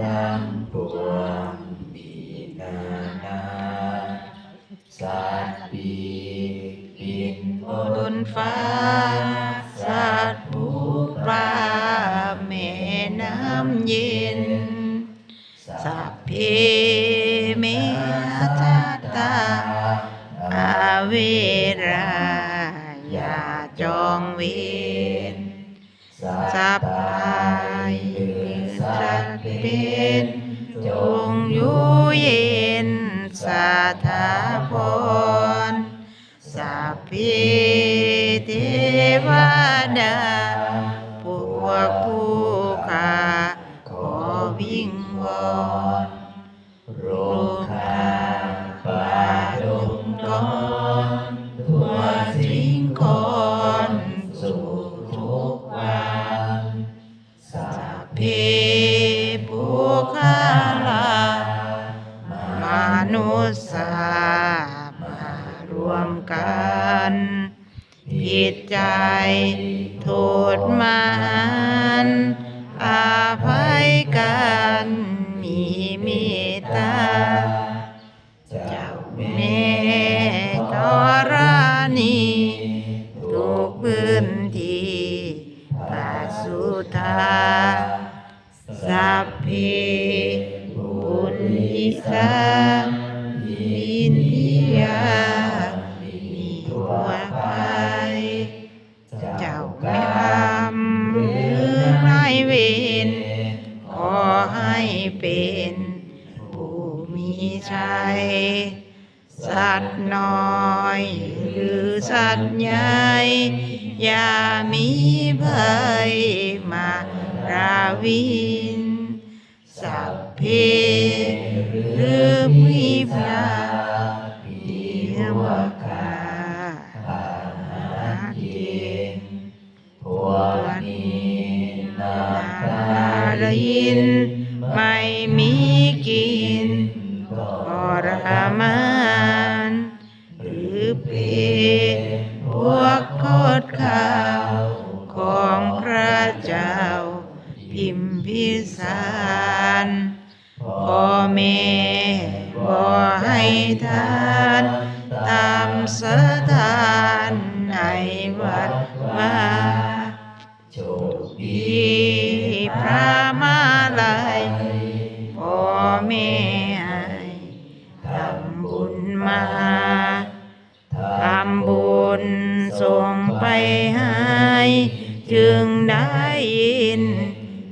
ทั้งปวงมีนานาสัตว์ปีกบินบนฟ้า สัตว์ผู้ปลาแม่น้ำเย็น สัพเพเมตตาอาเวรายาจองเวรสัพพา เป็น จงอยู่เย็นสาธาพรสัพพิเทวดา นุษย์สามารวมกันผิดใจโทษมันอาภัยกันมีเมตตาเจ้าแม่ธรณีทุกพื้นที่ปาสุธาสัพเพบุริสา เจ้าไม่ทำหรือไม่เวนขอให้เป็นผู้มีชัย สัตว์น้อยหรือสัตว์ใหญ่อย่ามีภัยมาราวิน สัพเพ ลยิน ไม่มีกินทรมานหรือเป็นพวกโคตรข่าวของพระเจ้า พิมพิสารพ่อแม่บ่ให้ทานตามสถานในวัดว่าโชคดี พระมาลัยพอเม่ทำบุญมาทำบุญส่งไปให้จึงได้